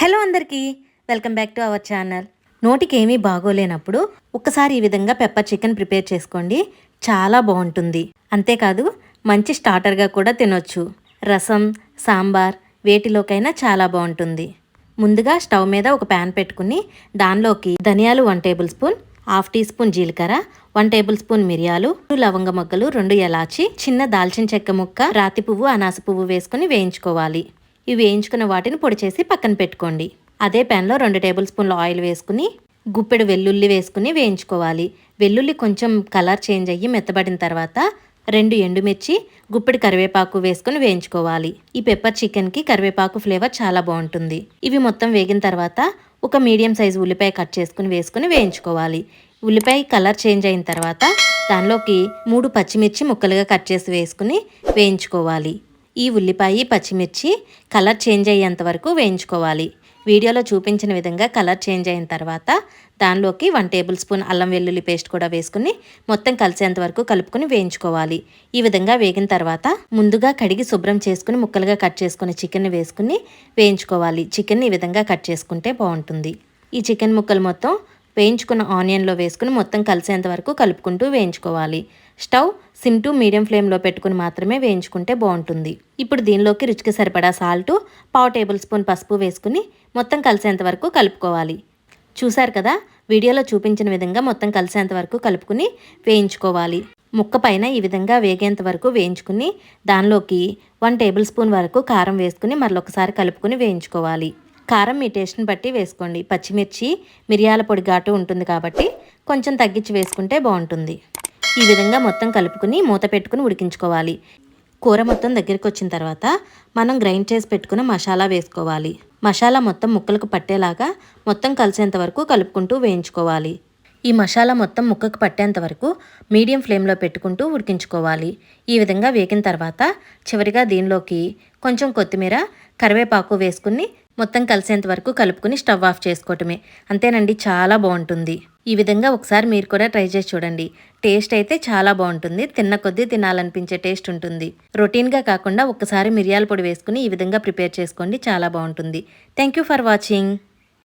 Hello అందరికీ welcome back to our channel. నోటికి ఏమీ బాగోలేనప్పుడు ఒక్కసారి ఈ విధంగా పెప్పర్ చికెన్ ప్రిపేర్ చేసుకోండి. చాలా బాగుంటుంది. అంతేకాదు మంచి స్టార్టర్గా కూడా తినొచ్చు. రసం సాంబార్ వేటిలోకైనా చాలా బాగుంటుంది. ముందుగా స్టవ్ మీద ఒక ప్యాన్ పెట్టుకుని దానిలోకి ధనియాలు one tablespoon half teaspoon జీలకర్ర వన్ టేబుల్ స్పూన్ మిరియాలు రెండు లవంగ మొగ్గలు రెండు ఎలాచి చిన్న దాల్చిన చెక్క ముక్క రాతి పువ్వు అనాస పువ్వు వేసుకుని వేయించుకోవాలి. ఇవి వేయించుకున్న వాటిని పొడి చేసి పక్కన పెట్టుకోండి. అదే ప్యాన్లో రెండు టేబుల్ స్పూన్ల ఆయిల్ వేసుకుని గుప్పెడు వెల్లుల్లి వేసుకుని వేయించుకోవాలి. వెల్లుల్లి కొంచెం కలర్ చేంజ్ అయ్యి మెత్తబడిన తర్వాత రెండు ఎండుమిర్చి గుప్పెడు కరివేపాకు వేసుకుని వేయించుకోవాలి. ఈ పెప్పర్ చికెన్కి కరివేపాకు ఫ్లేవర్ చాలా బాగుంటుంది. ఇవి మొత్తం వేగిన తర్వాత ఒక మీడియం సైజు ఉల్లిపాయ కట్ చేసుకుని వేసుకుని వేయించుకోవాలి. ఉల్లిపాయ కలర్ చేంజ్ అయిన తర్వాత దానిలోకి మూడు పచ్చిమిర్చి ముక్కలుగా కట్ చేసి వేసుకుని వేయించుకోవాలి. ఈ ఉల్లిపాయ పచ్చిమిర్చి కలర్ చేంజ్ అయ్యేంత వరకు వేయించుకోవాలి. వీడియోలో చూపించిన విధంగా కలర్ చేంజ్ అయిన తర్వాత దానిలోకి వన్ టేబుల్ స్పూన్ అల్లం వెల్లుల్లి పేస్ట్ కూడా వేసుకుని మొత్తం కలిసేంత వరకు కలుపుకొని వేయించుకోవాలి. ఈ విధంగా వేగిన తర్వాత ముందుగా కడిగి శుభ్రం చేసుకుని ముక్కలుగా కట్ చేసుకుని చికెన్ వేసుకుని వేయించుకోవాలి. చికెన్ ఈ విధంగా కట్ చేసుకుంటే బాగుంటుంది. ఈ చికెన్ ముక్కలు మొత్తం వేయించుకున్న ఆనియన్లో వేసుకుని మొత్తం కలిసేంత వరకు కలుపుకుంటూ వేయించుకోవాలి. స్టవ్ సిమ్ టు మీడియం ఫ్లేమ్లో పెట్టుకుని మాత్రమే వేయించుకుంటే బాగుంటుంది. ఇప్పుడు దీనిలోకి రుచికి సరిపడా సాల్టు పావు టేబుల్ స్పూన్ పసుపు వేసుకుని మొత్తం కలిసేంత వరకు కలుపుకోవాలి. చూశారు కదా? వీడియోలో చూపించిన విధంగా మొత్తం కలిసేంత వరకు కలుపుకుని వేయించుకోవాలి. ముక్క పైన ఈ విధంగా వేగేంత వరకు వేయించుకుని దానిలోకి వన్ టేబుల్ స్పూన్ వరకు కారం వేసుకుని మరొకసారి కలుపుకుని వేయించుకోవాలి. కారం మీ టేస్ట్ని బట్టి వేసుకోండి. పచ్చిమిర్చి మిరియాల పొడి ఘాటు ఉంటుంది కాబట్టి కొంచెం తగ్గించి వేసుకుంటే బాగుంటుంది. ఈ విధంగా మొత్తం కలుపుకుని మూత పెట్టుకుని ఉడికించుకోవాలి. కూర మొత్తం దగ్గరికి వచ్చిన తర్వాత మనం గ్రైండ్ చేసి పెట్టుకున్న మసాలా వేసుకోవాలి. మసాలా మొత్తం ముక్కలకు పట్టేలాగా మొత్తం కలిసేంత వరకు కలుపుకుంటూ వేయించుకోవాలి. ఈ మసాలా మొత్తం ముక్కకు పట్టేంత వరకు మీడియం ఫ్లేమ్లో పెట్టుకుంటూ ఉడికించుకోవాలి. ఈ విధంగా వేగిన తర్వాత చివరిగా దీనిలోకి కొంచెం కొత్తిమీర కరివేపాకు వేసుకుని మొత్తం కలిసేంత వరకు కలుపుకుని స్టవ్ ఆఫ్ చేసుకోవటమే. అంతేనండి చాలా బాగుంటుంది. ఈ విధంగా ఒకసారి మీరు కూడా ట్రై చేసి చూడండి. టేస్ట్ అయితే చాలా బాగుంటుంది. తిన్న కొద్దీ తినాలనిపించే టేస్ట్ ఉంటుంది. రొటీన్గా కాకుండా ఒక్కసారి మిరియాల పొడి వేసుకుని ఈ విధంగా ప్రిపేర్ చేసుకోండి. చాలా బాగుంటుంది. Thank you for watching.